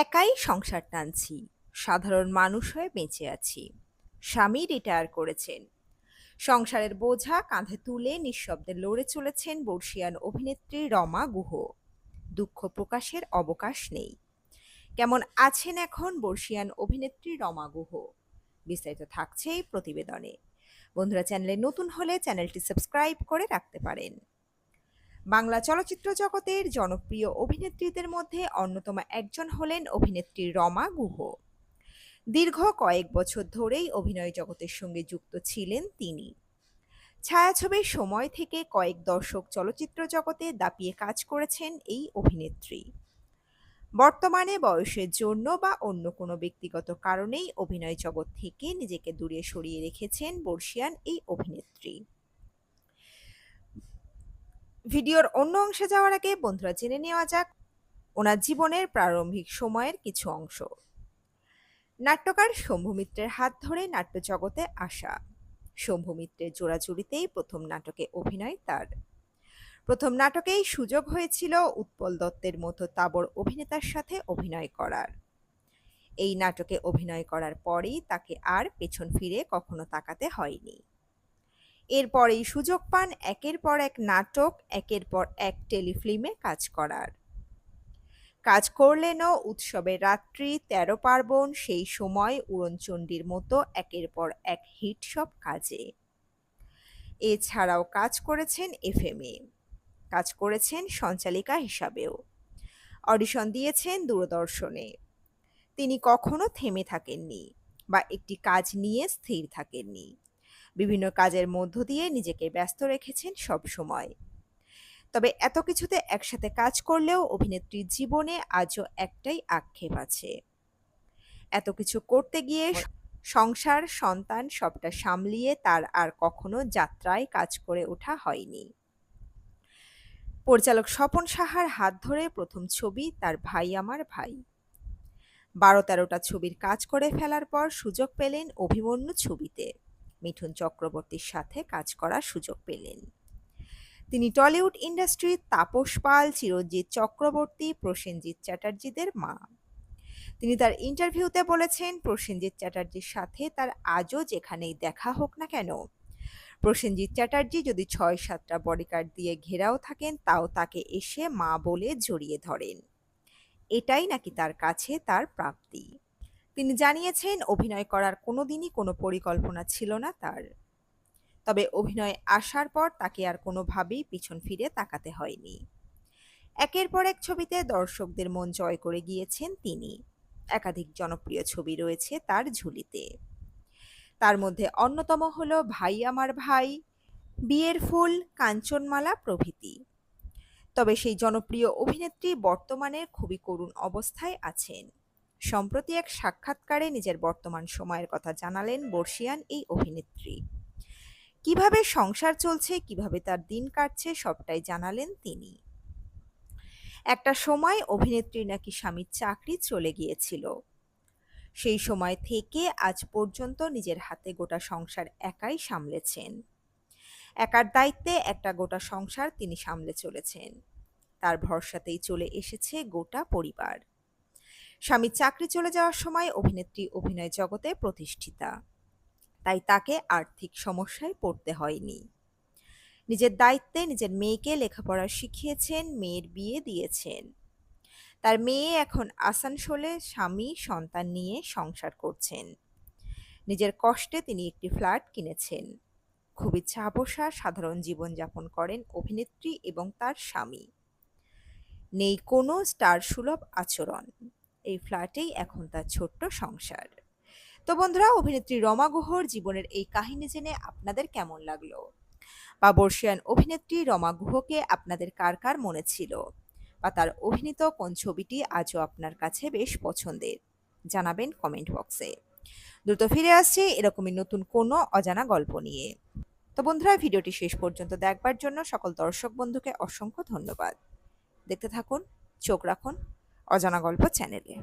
একাই সংসার টানছি। সাধারণ মানুষ হয়ে বেঁচে আছি। স্বামী রিটায়ার করেছেন। সংসারের বোঝা কাঁধে তুলে নিঃশব্দে লড়ে চলেছেন বর্ষিয়ান অভিনেত্রী রমা গুহ। দুঃখ প্রকাশের অবকাশ নেই। কেমন আছেন এখন বর্ষিয়ান অভিনেত্রী রমা গুহ? বিস্তারিত থাকছে এই প্রতিবেদনে। বন্ধুরা, চ্যানেলে নতুন হলে চ্যানেলটি সাবস্ক্রাইব করে রাখতে পারেন। বাংলা চলচ্চিত্র জগতের জনপ্রিয় অভিনেত্রীদের মধ্যে অন্যতম একজন হলেন অভিনেত্রী রমা গুহ। দীর্ঘ কয়েক বছর ধরেই অভিনয় জগতের সঙ্গে যুক্ত ছিলেন তিনি। ছায়াছবির সময় থেকে কয়েক দশক চলচ্চিত্র জগতে দাপিয়ে কাজ করেছেন এই অভিনেত্রী। বর্তমানে বয়সের জন্য বা অন্য কোনো ব্যক্তিগত কারণেই অভিনয় জগৎ থেকে নিজেকে দূরে সরিয়ে রেখেছেন বর্ষিয়ান এই অভিনেত্রী। ভিডিওর অন্য অংশে যাওয়ার আগে বন্ধুরা জেনে নেওয়া যাক ওনার জীবনের প্রারম্ভিক সময়ের কিছু অংশ। নাট্যকার শম্ভু মিত্রের হাত ধরে নাট্যজগতে আসা। শম্ভু মিত্রের জোড়াজুড়িতেই প্রথম নাটকে অভিনয় তার। প্রথম নাটকেই সুযোগ হয়েছিল উৎপল দত্তের মতো তাবর অভিনেতার সাথে অভিনয় করার। এই নাটকে অভিনয় করার পরেই তাকে আর পেছন ফিরে কখনো তাকাতে হয়নি। এরপরেই সুযোগ পান একের পর এক নাটক, একের পর এক টেলিফিল্মে কাজ করার। কাজ করলেনও উৎসবের রাত্রি, তেরো পার্বণ, সেই সময় উড়নচণ্ডীর মতো একের পর এক হিট সব কাজে। এছাড়াও কাজ করেছেন এফএমএ। কাজ করেছেন সঞ্চালিকা হিসাবেও। অডিশন দিয়েছেন দূরদর্শনে। তিনি কখনো থেমে থাকেননি বা একটি কাজ নিয়ে স্থির থাকেননি। বিভিন্ন কাজের মধ্য দিয়ে নিজেকে ব্যস্ত রেখেছেন সব সময়। তবে এত কিছুতে একসাথে কাজ করলেও অভিনেত্রীর জীবনে আজও একটাই আক্ষেপ আছে। এত কিছু করতে গিয়ে সংসার সন্তান সবটা সামলিয়ে তার আর কখনো যাত্রায় কাজ করে ওঠা হয়নি। পরিচালক স্বপন সাহার হাত ধরে প্রথম ছবি তার ভাই আমার ভাই। বারো তেরোটা ছবির কাজ করে ফেলার পর সুযোগ পেলেন অভিমন্যু ছবিতে। মিঠুন চক্রবর্তীর সাথে কাজ করার সুযোগ পেলেন। তিনি টলিউড ইন্ডাস্ট্রির তাপস পাল চিরঞ্জিৎ চক্রবর্তী, প্রসেনজিৎ চ্যাটার্জিদের মা। তিনি তার ইন্টারভিউতে বলেছেন, প্রসেনজিৎ চ্যাটার্জির সাথে তার আজও যেখানেই দেখা হোক না কেন, প্রসেনজিৎ চ্যাটার্জি যদি ছয় সাতটা বডিগার্ড দিয়ে ঘেরাও থাকেন, তাও তাকে এসে মা বলে জড়িয়ে ধরেন। এটাই নাকি তার কাছে তার প্রাপ্তি। তিনি জানিয়েছেন, অভিনয় করার কোনোদিনই কোনো পরিকল্পনা ছিল না তার। তবে অভিনয় আসার পর তাকে আর কোনোভাবেই পিছন ফিরে তাকাতে হয়নি। একের পর এক ছবিতে দর্শকদের মন জয় করে গিয়েছেন তিনি। একাধিক জনপ্রিয় ছবি রয়েছে তার ঝুলিতে। তার মধ্যে অন্যতম হল ভাই আমার ভাই, বিয়ের ফুল, কাঞ্চনমালা প্রভৃতি। তবে সেই জনপ্রিয় অভিনেত্রী বর্তমানে খুবই করুণ অবস্থায় আছেন। সম্প্রতি এক সাক্ষাৎকারে নিজের বর্তমান সময়ের কথা জানালেন বর্ষিয়ান এই অভিনেত্রী। কীভাবে সংসার চলছে, কীভাবে তার দিন কাটছে, সবটাই জানালেন তিনি। একটা সময় অভিনেত্রী নাকি স্বামীর চাকরি চলে গিয়েছিল। সেই সময় থেকে আজ পর্যন্ত নিজের হাতে গোটা সংসার একাই সামলেছেন। একার দায়িত্বে একটা গোটা সংসার তিনি সামলে চলেছেন। তার ভরসাতেই চলে এসেছে গোটা পরিবার। স্বামীর চাকরি চলে যাওয়ার সময় অভিনেত্রী অভিনয় জগতে প্রতিষ্ঠিতা। তাই তাকে আর্থিক সমস্যায় পড়তে হয়নি। নিজের দায়িত্বে নিজের মেয়েকে লেখাপড়া শিখিয়েছেন, মেয়ের বিয়ে দিয়েছেন। তার মেয়ে এখন আসানসোলে স্বামী, সন্তান নিয়ে সংসার করছেন। নিজের কষ্টে তিনি একটি ফ্ল্যাট কিনেছেন। খুবই চাপসা সাধারণ জীবনযাপন করেন অভিনেত্রী এবং তার স্বামী। নেই কোনো স্টার সুলভ আচরণ। এই ফ্ল্যাটেই এখন তার ছোট্ট সংসার। তো বন্ধুরা, অভিনেত্রী রমা গুহর জীবনের এই কাহিনী জেনে আপনাদের কেমন লাগল? বা বর্ষিয়ান অভিনেত্রী রমা গুহকে আপনাদের কার কার মনে ছিল? বা তার অভিনীত কোন ছবিটি আজও আপনার কাছে বেশ পছন্দের? জানাবেন কমেন্ট বক্সে। দ্রুত ফিরে আসছে এরকমই নতুন কোনো অজানা গল্প নিয়ে। তো বন্ধুরা, ভিডিওটি শেষ পর্যন্ত দেখবার জন্য সকল দর্শক বন্ধুকে অসংখ্য ধন্যবাদ। দেখতে থাকুন, চোখ রাখুন অজানা গল্প চ্যানেলে।